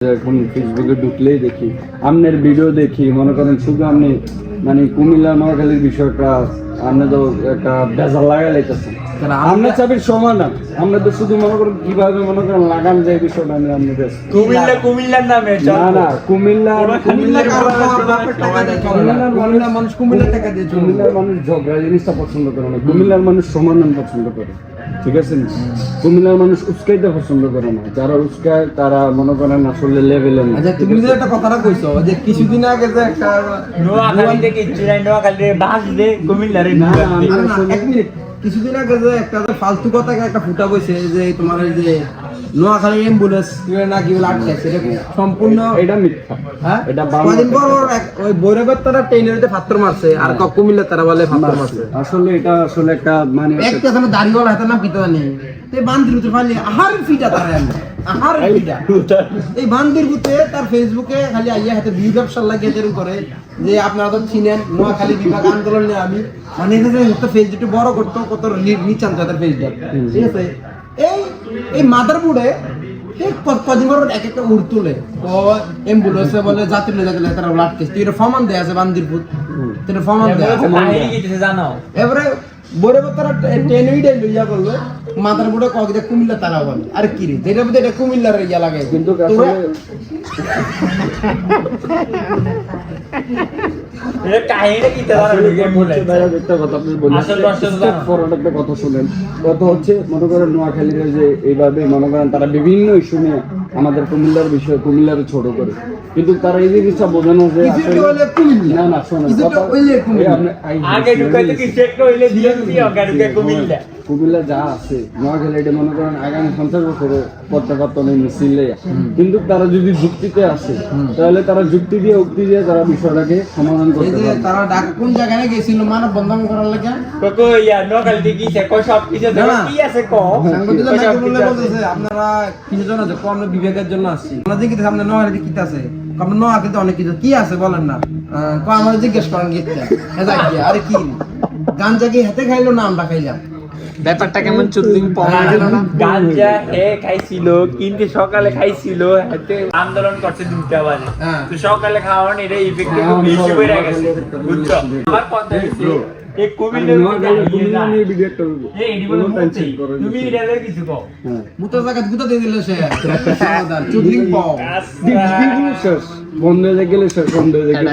এখন ফেসবুকে ঢুকলেই দেখি। আপনার ভিডিও দেখি মনে করেন শুধু আপনি মানে কুমিল্লা নোয়াখালীর বিষয়টা আপনি তো একটা বেজাল লাইতেছেন কারণ আমরা চাবির সমাধান আমরা তো শুধু মনে করেন কীভাবে মনে করেন লাগান যায় বিষয়টা আমি আপনি কুমিল্লা কুমিল্লার নামে না না কুমিল্লা মানুষ কুমিল্লা টাকা দিয়ে কুমিল্লার মানুষ ঝগড়া জিনিসটা পছন্দ করে না। কুমিল্লার মানুষ সমাধান পছন্দ করে। ঠিক আছে কুমিল্লার মানুষ উস্কাইতে পছন্দ করে না। যারা উস্কায় তারা মনে করেন আসলে লেভেলে না আচ্ছা তুমি যে একটা কথাটা কইছো যে কিছুদিন আগে যে একটা নোয়াখালী থেকে চিরাই নোয়াখালী বাস দে কুমিল্লারে না, না, না, এক মিনিট। কিছুদিন আগে যে একটা যে ফালতু কথা একটা ফুটা বইছে যে তোমার ওই যে নোয়াখালী অ্যাম্বুলেন্স না কি বলে আটকাইছে এটা সম্পূর্ণ এটা মিথ্যা। হ্যাঁ? এটা কদিন পর ওই বৈরবের তারা ট্রেনের পাত্র মারছে আর ক- কুমিল্লার তারা বলে পাত্র মারছে। আসলে এটা আসলে একটা মানে একটা এখানে দাড়িওয়ালা হাতে না পিতা নেই তে বান্দির ভিতরে ফালি আহার ফিটা তারা আমি আহার ফিটা। এই বান্দির ভূতে তার ফেসবুকে খালি আইয়া হাতে ভিউ ব্যবসা লাগিয়ে যেরকম করে যে আপনারা তো চিনেন নোয়াখালী বিভাগ আন্দোলন নিয়ে আমি মানে এটা যে একটা ফেসবুকটা বড় করতো কত আনতো তাদের ফেসবুক ঠিক আছে? এই এই মাদারবোর্ডে এই ক- কদিন পর এক একটা উড় তুলে। ও অ্যাম্বুলেন্সে বলে যাত্রী নিয়ে যাতে তারা তুই এটা ফমান দেয়া আছে তুই এটা ফমান দেয়া এবারে তারা কুমিল্লা তারা বলে। আর কি রে? যেটা বুঝে এটা কুমিল্লার ইয়া লাগে। কিন্তু কথা শুনেন। কথা হচ্ছে মনে করেন নোয়াখালীর যে এইভাবে মনে করেন তারা বিভিন্ন ইস্যু নিয়ে আমাদের কুমিল্লার বিষয় কুমিল্লার ছোট করে। কিন্তু তারা এই জিনিসটা বোঝানো যে। না না হইলে কুমিল্লা। কি যা আছে নোয়াখালী এটা মনে করেন আগামী পঞ্চাশ বছরে করতে পারতো মিছিলে কিন্তু তারা যদি যুক্তিতে আসে তাহলে তারা যুক্তি দিয়ে উক্তি দিয়ে তারা বিষয়টাকে সমাধান এই করতে যে পারবে। তারা ডাক কোন জায়গায় গেছিল মানব বন্ধন করার লাগে? কোকো ইয়া নোয়াখালী গিয়েছে কই সব কিছু। কি আছে ক আপনারা কিছু জন আছে কম বিবেকের জন্য আসছি আমরা জিজ্ঞেস আপনার নোয়াখালীতে কি আছে আমরা অনেক কিছু কি আছে বলেন না কয় জিজ্ঞেস করেন গিয়ে আরে কি গাঞ্জা কি হাতে খাইলো না আমরা খাইলাম ব্যাপারটা কেমন হ্যাঁ, গাঞ্জা হে খাইছিল কিন্তু সকালে খাইছিল হাতে আন্দোলন করছে দুটা বাজে হ্যাঁ। তো সকালে খাওয়ার এটা ইফেক্ট হ্যাঁ, বেশি হয়ে গেছে বুঝছ আমার কথা tension করার তুমি এটা কিছু কও? হ্যাঁ। জায়গা গুতা দিয়ে দিল সে। চুদলিং পাও দিগুলো শেষ। বন্ধ হয়ে গেলে শেষ বন্ধ হয়ে গেলে